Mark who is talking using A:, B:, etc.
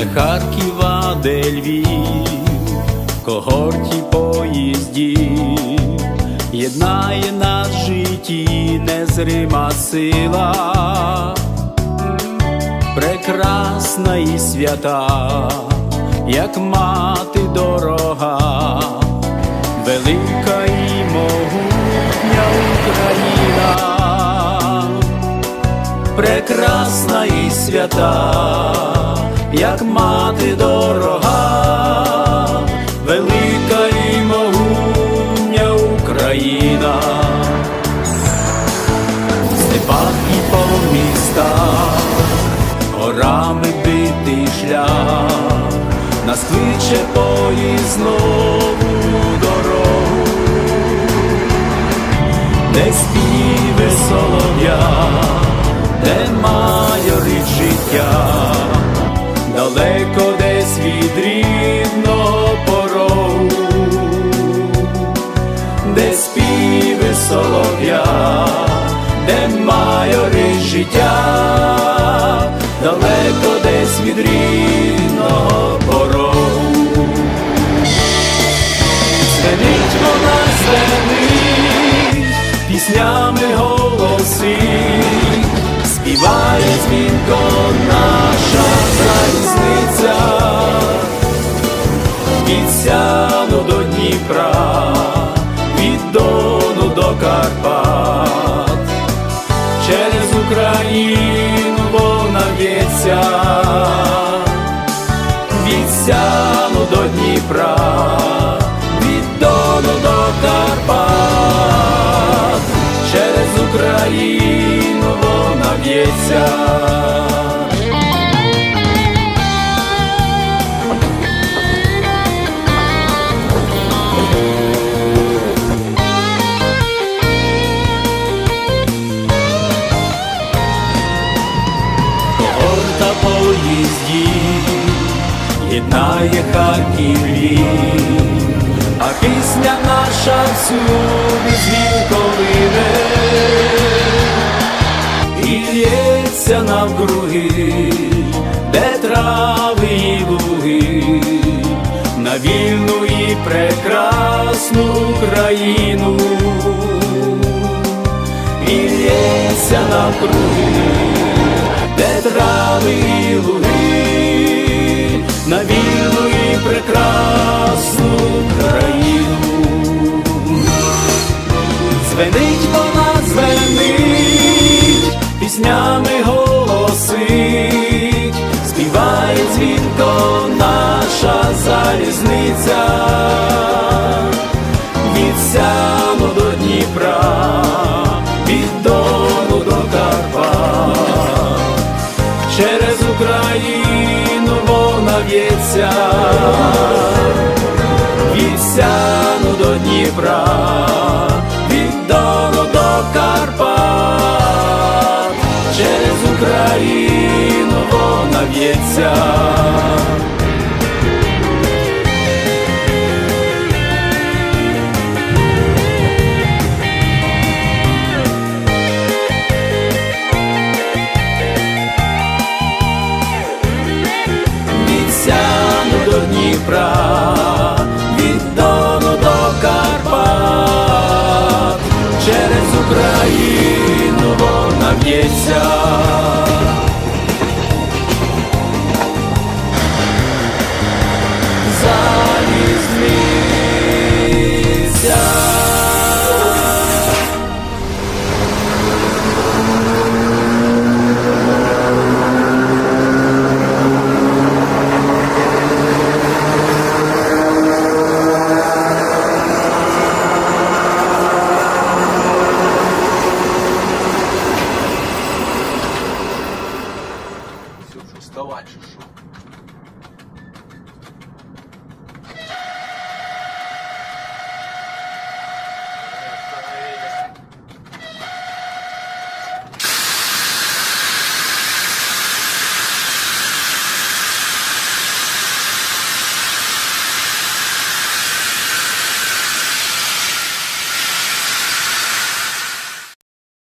A: де Харків, а де Львів, когорті поїздів, єднає нас в житті незрима сила, прекрасна і свята, як мати дорога, велика і могутня Україна. Прекрасна і свята, як мати дорога, велика і могутня Україна, в степах і по містах, горами битий шлях, нас кличе поїзд нову дорогу, де співи солов'я де майорить піснями голоси, співає дзвінко наша залізниця, від Сяну до Дніпра, від Дону до Карпат, через Україну в'ється. Когорта єднає Харків Львів, а пісня наша всюди дзвінковине лється навкруги, де трави і луги, на вільну і прекрасну Україну, і лється навкруги де трави і луги, на вільну і прекрасну країну. Звенить, залізниця, від Сяну до Дніпра, від Дону до Карпат. Через Україну вона в'ється, від Сяну до Дніпра, від до Карпат, через Україну вона в'ється. Дніпра, від Дону до Карпат, через Україну вона б'ється.